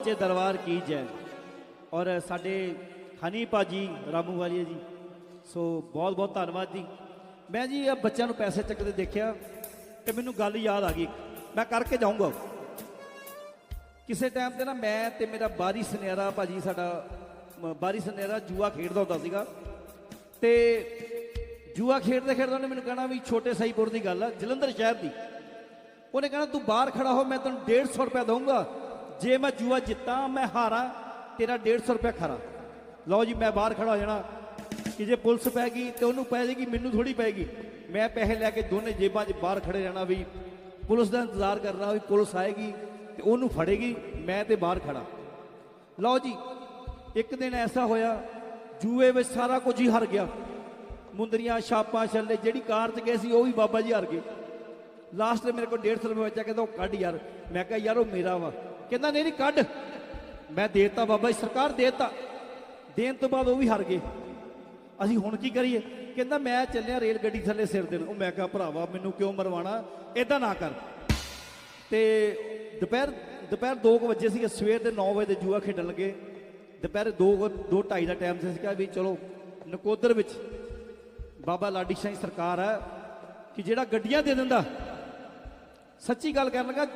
ਸੱਚੇ ਦਰਬਾਰ ਕੀ ਜੈ। ਔਰ ਸਾਡੇ ਹਨੀ ਭਾਜੀ ਰਾਮੂ ਵਾਲੀਆ ਜੀ, ਸੋ ਬਹੁਤ ਬਹੁਤ ਧੰਨਵਾਦ ਜੀ। ਮੈਂ ਜੀ ਇਹ ਬੱਚਿਆਂ ਨੂੰ ਪੈਸੇ ਚੱਕਦੇ ਦੇਖਿਆ ਤੇ ਮੈਨੂੰ ਗੱਲ ਯਾਦ ਆ ਗਈ। ਮੈਂ ਕਰਕੇ ਜਾਊਂਗਾ। ਕਿਸੇ ਟਾਈਮ ਤੇ ਨਾ ਮੈਂ ਤੇ ਮੇਰਾ ਬਾਰੀ ਸੁਨਿਆਰਾ ਭਾਜੀ ਸਾਡਾ ਬਾਰੀ ਸੁਨਿਆਰਾ ਜੂਆ ਖੇਡਦਾ ਹੁੰਦਾ ਸੀਗਾ। ਤੇ ਜੂਆ ਖੇਡਦੇ ਖੇਡਦੇ ਉਹਨੇ ਮੈਨੂੰ ਕਹਿਣਾ ਵੀ ਛੋਟੇ ਸਾਈਪੁਰ ਦੀ ਗੱਲ ਆ, ਜਲੰਧਰ ਸ਼ਹਿਰ ਦੀ। ਉਹਨੇ ਕਹਿਣਾ ਤੂੰ ਬਾਹਰ ਖੜਾ ਹੋ, ਮੈਂ ਤੈਨੂੰ 150 ਰੁਪਏ ਦਊਂਗਾ। ਜੇ ਮੈਂ ਜੂਆ ਜਿੱਤਾਂ, ਮੈਂ ਹਾਰਾਂ, ਤੇਰਾ 150 ਰੁਪਏ ਖਰਾ। ਲਓ ਜੀ, ਮੈਂ ਬਾਹਰ ਖੜਾ ਹੋ ਜਾਣਾ। ਕਿ ਜੇ ਪੁਲਿਸ ਪੈ ਗਈ ਤੇ ਉਹਨੂੰ ਪੈ ਜਾਏਗੀ ਮੈਨੂੰ ਥੋੜੀ ਪੈਗੀ ਮੈਂ ਪੈਸੇ ਲੈ ਕੇ ਦੋਨੇ ਜੇਬਾਂ 'ਚ ਬਾਹਰ ਖੜੇ ਰਹਿਣਾ ਵੀ ਪੁਲਿਸ ਦਾ ਇੰਤਜ਼ਾਰ ਕਰਨਾ ਵੀ ਪੁਲਿਸ ਆਏਗੀ ਤੇ ਉਹਨੂੰ ਫੜੇਗੀ, ਮੈਂ ਤੇ ਬਾਹਰ ਖੜਾ। ਲਓ ਜੀ, ਇੱਕ ਦਿਨ ਐਸਾ ਹੋਇਆ, ਜੂਏ ਵਿੱਚ ਸਾਰਾ ਕੁਝ ਹੀ ਹਰ ਗਿਆ। ਮੁੰਦਰੀਆਂ, ਛਾਪਾਂ, ਛੱਲੇ, ਜਿਹੜੀ ਕਾਰ 'ਚ ਗਏ ਸੀ, ਉਹ ਵੀ ਬਾਬਾ ਜੀ ਹਰ ਗਏ। ਲਾਸਟ ਮੇਰੇ ਕੋਲ 150 ਰੁਪਏ ਬਚਿਆ, ਕਹਿੰਦਾ ਉਹ ਕੱਢ ਯਾਰ। ਮੈਂ ਕਿਹਾ, ਯਾਰ, ਉਹ ਮੇਰਾ ਵਾ। ਕਹਿੰਦਾ, ਨਹੀਂ ਨਹੀਂ, ਕੱਢ। ਮੈਂ ਦੇਤਾ ਬਾਬਾ ਜੀ, ਸਰਕਾਰ ਦੇਤਾ। ਦੇਣ ਤੋਂ ਬਾਅਦ ਉਹ ਵੀ ਹਾਰ ਗਏ। ਅਸੀਂ ਹੁਣ ਕੀ ਕਰੀਏ? ਕਹਿੰਦਾ, ਮੈਂ ਚੱਲਿਆ ਰੇਲ ਗੱਡੀ ਥੱਲੇ ਸਿਰ ਦੇਣ। ਉਹ ਮੈਂ ਕਿਹਾ, ਭਰਾਵਾ, ਮੈਨੂੰ ਕਿਉਂ ਮਰਵਾਣਾ ਇਦਾਂ ਨਾ ਕਰ। ਤੇ ਦੁਪਹਿਰ ਦੁਪਹਿਰ 2 ਵਜੇ ਸੀ ਸਵੇਰ ਦੇ 9 ਵਜੇ ਦੇ ਜੂਆ ਖੇਡਣ ਲੱਗੇ। ਦੁਪਹਿਰ 2 ਦੋ 2:30 ਦਾ ਟਾਈਮ ਸੀ। ਕਿਹਾ ਵੀ ਚਲੋ, ਨਕੋਦਰ ਵਿੱਚ ਬਾਬਾ ਲਾਡੀ ਸ਼ਾਹੀ ਸਰਕਾਰ ਹੈ ਕਿ ਜਿਹੜਾ ਗੱਡੀਆਂ ਦੇ ਦਿੰਦਾ। ਸੱਚੀ ਗੱਲ ਕਰਨ ਲੱਗਾ,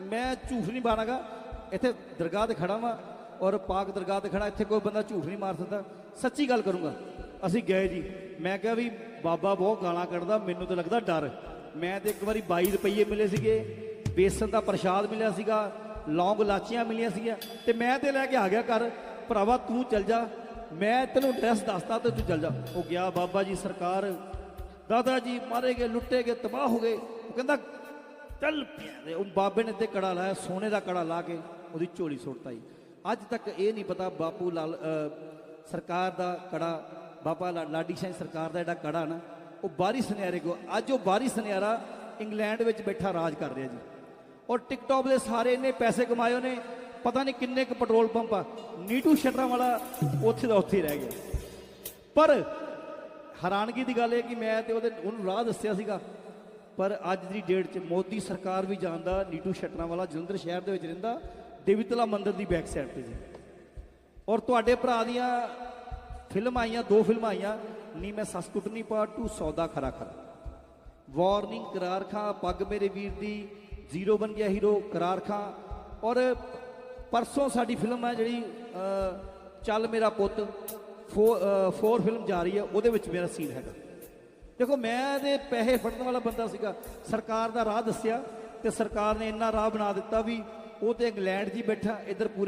ਮੈਂ ਝੂਠ ਨਹੀਂ ਮਾਰਾਂਗਾ ਇੱਥੇ ਦਰਗਾਹ ਤੇ ਖੜਾ ਵਾਂ ਔਰ ਪਾਕ ਦਰਗਾਹ ਤੇ ਖੜਾ, ਇੱਥੇ ਕੋਈ ਬੰਦਾ ਝੂਠ ਨਹੀਂ ਮਾਰ ਸਕਦਾ। ਸੱਚੀ ਗੱਲ ਕਰੂੰਗਾ। ਅਸੀਂ ਗਏ ਜੀ। ਮੈਂ ਕਿਹਾ ਵੀ ਬਾਬਾ ਬਹੁਤ ਗਾਲਾਂ ਕੱਢਦਾ, ਮੈਨੂੰ ਤਾਂ ਲੱਗਦਾ ਡਰ। ਮੈਂ ਤੇ ਇੱਕ ਵਾਰੀ 22 ਰੁਪਏ ਮਿਲੇ ਸੀਗੇ, ਬੇਸਨ ਦਾ ਪ੍ਰਸ਼ਾਦ ਮਿਲਿਆ ਸੀਗਾ, ਲੌਂਗ ਲਾਚੀਆਂ ਮਿਲੀਆਂ ਸੀਗੀਆਂ। ਤੇ ਮੈਂ ਤੇ ਲੈ ਕੇ ਆ ਗਿਆ ਘਰ। ਭਰਾਵਾ, ਤੂੰ ਚੱਲ ਜਾ। ਮੈਂ ਤੈਨੂੰ ਐਡਰੈਸ ਦੱਸਦਾ ਤੇ ਤੂੰ ਚੱਲ ਜਾ। ਉਹ ਗਿਆ ਬਾਬਾ ਜੀ ਸਰਕਾਰ। ਦਾਦਾ ਜੀ ਮਾਰੇ ਗਏ, ਲੁੱਟੇ ਗਏ, ਤਬਾਹ ਹੋ ਗਏ। ਉਹ ਕਹਿੰਦਾ, ਚੱਲ ਪਿਆ ਉਹ ਬਾਬੇ ਨੇ ਤੇ ਕੜਾ ਲਾਇਆ, ਸੋਨੇ ਦਾ ਕੜਾ ਲਾ ਕੇ। ਉਹਦੀ ਝੋਲੀ ਸੁੱਟਤਾ ਜੀ। ਅੱਜ ਤੱਕ ਇਹ ਨਹੀਂ ਪਤਾ ਬਾਪੂ ਲਾਲ ਸਰਕਾਰ ਦਾ ਕੜਾ, ਬਾਬਾ ਲਾ- ਲਾਡੀ ਸਿੰਘ ਸਰਕਾਰ ਦਾ ਜਿਹੜਾ ਕੜਾ ਨਾ, ਉਹ ਬਾਰੀ ਸੁਨਿਆਰੇ ਕੋ ਅੱਜ ਉਹ ਬਾਰੀ ਸੁਨਿਆਰਾ ਇੰਗਲੈਂਡ ਵਿੱਚ ਬੈਠਾ ਰਾਜ ਕਰ ਰਿਹਾ ਜੀ। ਔਰ ਟਿਕਟੌਕ ਦੇ ਸਾਰੇ ਇਹਨੇ ਪੈਸੇ ਕਮਾਏ ਉਹਨੇ, ਪਤਾ ਨਹੀਂ ਕਿੰਨੇ ਕੁ ਪੈਟਰੋਲ ਪੰਪ ਆ। ਨੀਟੂ ਸ਼ਟਰਾਂ ਵਾਲਾ ਉੱਥੇ ਦਾ ਉੱਥੇ ਹੀ ਰਹਿ ਗਿਆ। ਪਰ ਹੈਰਾਨਗੀ ਦੀ ਗੱਲ ਹੈ ਕਿ ਮੈਂ ਤੇ ਉਹਦੇ, ਉਹਨੂੰ ਰਾਹ ਦੱਸਿਆ ਸੀਗਾ। ਪਰ ਅੱਜ ਦੀ ਡੇਟ 'ਚ ਮੋਦੀ ਸਰਕਾਰ ਵੀ ਜਾਣਦਾ, ਨੀਟੂ ਸ਼ਟਰਾਂ ਵਾਲਾ ਜਲੰਧਰ ਸ਼ਹਿਰ ਦੇ ਵਿੱਚ ਰਹਿੰਦਾ। ਦੇਵੀਤਲਾ ਮੰਦਿਰ ਦੀ ਬੈਕ ਸਾਈਡ ਤੇ ਜੀ। ਔਰ ਤੁਹਾਡੇ ਭਰਾ ਦੀਆਂ ਫਿਲਮ ਆਈਆਂ, ਦੋ ਫਿਲਮਾਂ ਆਈਆਂ। ਨੀ ਮੈਂ ਸੱਸ ਕੁੱਟਣੀ ਪਾਰਟ 2 ਸੌਦਾ ਖਰਾ ਖਰਾ। ਵਾਰਨਿੰਗ ਕਰਾਰ ਖਾਂ, ਪੱਗ ਮੇਰੇ ਵੀਰ ਦੀ, ਜ਼ੀਰੋ ਬਣ ਗਿਆ ਹੀਰੋ ਕਰਾਰ ਖਾਂ। ਔਰ ਪਰਸੋਂ ਸਾਡੀ ਫਿਲਮ ਹੈ ਜਿਹੜੀ ਚੱਲ ਮੇਰਾ ਪੁੱਤ, ਫੋ- ਫੋਰ ਫਿਲਮ ਜਾ ਰਹੀ ਹੈ, ਉਹਦੇ ਵਿੱਚ ਮੇਰਾ ਸੀਨ ਹੈਗਾ। ਦੇਖੋ, ਮੈਂ ਤੇ ਪੈਸੇ ਫੜਨ ਵਾਲਾ ਬੰਦਾ ਸੀਗਾ। ਸਰਕਾਰ ਦਾ ਰਾਹ ਦੱਸਿਆ ਤੇ ਸਰਕਾਰ ਨੇ ਇੰਨਾ ਰਾਹ ਬਣਾ ਦਿੱਤਾ ਵੀ ਉਹ ਤੇ ਇੰਗਲੈਂਡ 'ਚ ਹੀ ਬੈਠਾ ਇੱਧਰ ਪੂਰੇ